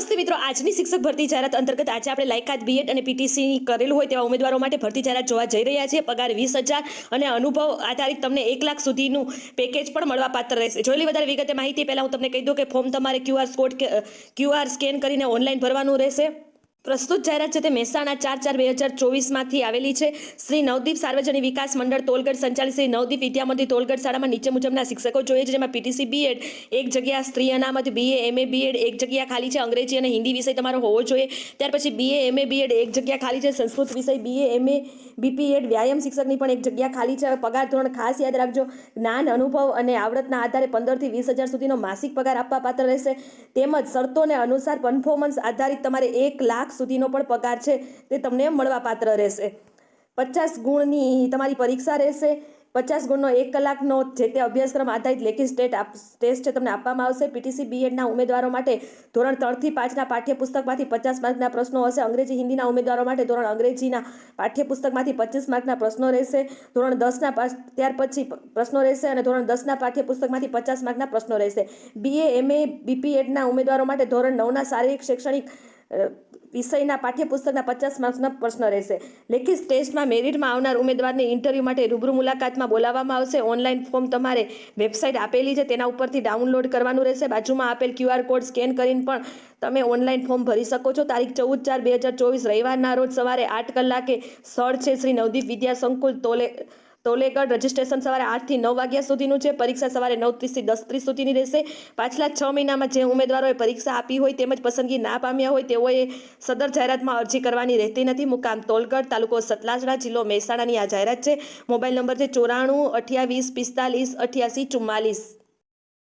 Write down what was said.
નમસ્તે મિત્રો, આજની શિક્ષક ભરતી જાહેરાત અંતર્ગત આજે આપણે લાયકાત બીએડ અને પીટીસી કરેલું હોય તેવા ઉમેદવારો માટે ભરતી જાહેરાત જોવા જઈ રહ્યા છીએ. પગાર વીસ હજાર અને અનુભવ આધારિત તમને એક લાખ સુધીનું પેકેજ પણ મળવા પાત્ર રહેશે. જોયેલી વધારે વિગતે માહિતી. પહેલાં હું તમને કહી દઉં કે ફોર્મ તમારે ક્યુઆર કોડ ક્યુઆર સ્કેન કરીને ઓનલાઈન ભરવાનું રહેશે. પ્રસ્તુત જાહેરાત છે તે મહેસાણા ચાર ચાર બે હજાર ચોવીસમાંથી આવેલી છે. શ્રી નવદીપ સાર્વજનિક વિકાસ મંડળ તોલગઢ સંચાલિત શ્રી નવદીપ વિદ્યામંદિર તોલગઢ શાળામાં નીચે મુજબના શિક્ષકો જોઈએ છે, જેમાં પીટીસી બીએડ એક જગ્યા સ્ત્રી અનામત બીએ એમએ બીએડ એક જગ્યા ખાલી છે, અંગ્રેજી અને હિન્દી વિષય તમારો હોવો જોઈએ. ત્યાર પછી બીએ એમએ બીએડ એક જગ્યા ખાલી છે, સંસ્કૃત વિષય બીએ એમએ બીપીએડ વ્યાયામ શિક્ષકની પણ એક જગ્યા ખાલી છે. પગાર ધોરણ ખાસ યાદ રાખજો, જ્ઞાન, અનુભવ અને આવડતના આધારે પંદરથી વીસ હજાર સુધીનો માસિક પગાર આપવા પાત્ર રહેશે. તેમજ શરતોને અનુસાર પરફોર્મન્સ આધારિત તમારે એક લાખ સુધીનો પણ પગાર છે તે તમને મળવા પાત્ર રહેશે. પચાસ ગુણની તમારી પરીક્ષા રહેશે. પચાસ ગુણનો એક કલાકનો જે તે અભ્યાસક્રમ આધારિત લેખિત સ્ટેટ ટેસ્ટ છે તમને આપવામાં આવશે. પીટીસી, બીએડના ઉમેદવારો માટે ધોરણ ત્રણથી પાંચના પાઠ્યપુસ્તકમાંથી પચાસ માર્કના પ્રશ્નો હશે. અંગ્રેજી, હિન્દીના ઉમેદવારો માટે ધોરણ અંગ્રેજીના પાઠ્યપુસ્તકમાંથી પચીસ માર્કના પ્રશ્નો રહેશે. ધોરણ દસના ત્યાર પછી પ્રશ્નો રહેશે અને ધોરણ દસના પાઠ્યપુસ્તકમાંથી પચાસ માર્કના પ્રશ્નો રહેશે. બીએ, એમએ, બીપીએડના ઉમેદવારો માટે ધોરણ નવના શારીરિક, શૈક્ષણિક વિષયના પાઠ્યપુસ્તકના પચાસ માર્ક્સના પ્રશ્ન રહેશે. લેખિત ટેસ્ટમાં મેરિટમાં આવનાર ઉમેદવારને ઇન્ટરવ્યૂ માટે રૂબરૂ મુલાકાતમાં બોલાવવામાં આવશે. ઓનલાઈન ફોર્મ તમારે વેબસાઇટ આપેલી છે, તેના ઉપરથી ડાઉનલોડ કરવાનું રહેશે. બાજુમાં આપેલ ક્યુઆર કોડ સ્કેન કરીને પણ તમે ઓનલાઈન ફોર્મ ભરી શકો છો. તારીખ ચૌદ ચાર બે હજાર ચોવીસ રવિવારના રોજ સવારે આઠ કલાકે સ્થળ છે શ્રી નવદીપ વિદ્યા સંકુલ તોલે તોલેગઢ રજીસ્ટ્રેશન સવારે આઠથી નવ વાગ્યા સુધીનું છે. પરીક્ષા સવારે નવ ત્રીસથી દસ ત્રીસ સુધીની રહેશે. પાછલા છ મહિનામાં જે ઉમેદવારોએ પરીક્ષા આપી હોય તેમજ પસંદગી ના પામ્યા હોય તેઓએ સદર જાહેરાતમાં અરજી કરવાની રહેતી નથી. મુકામ તોલગઢ, તાલુકો સતલાજણા જિલ્લો મહેસાણાની આ જાહેરાત છે. મોબાઈલ નંબર છે ચોરાણું, અઠ્યાવીસ, પિસ્તાલીસ, અઠ્યાસી, ચુમ્માલીસ.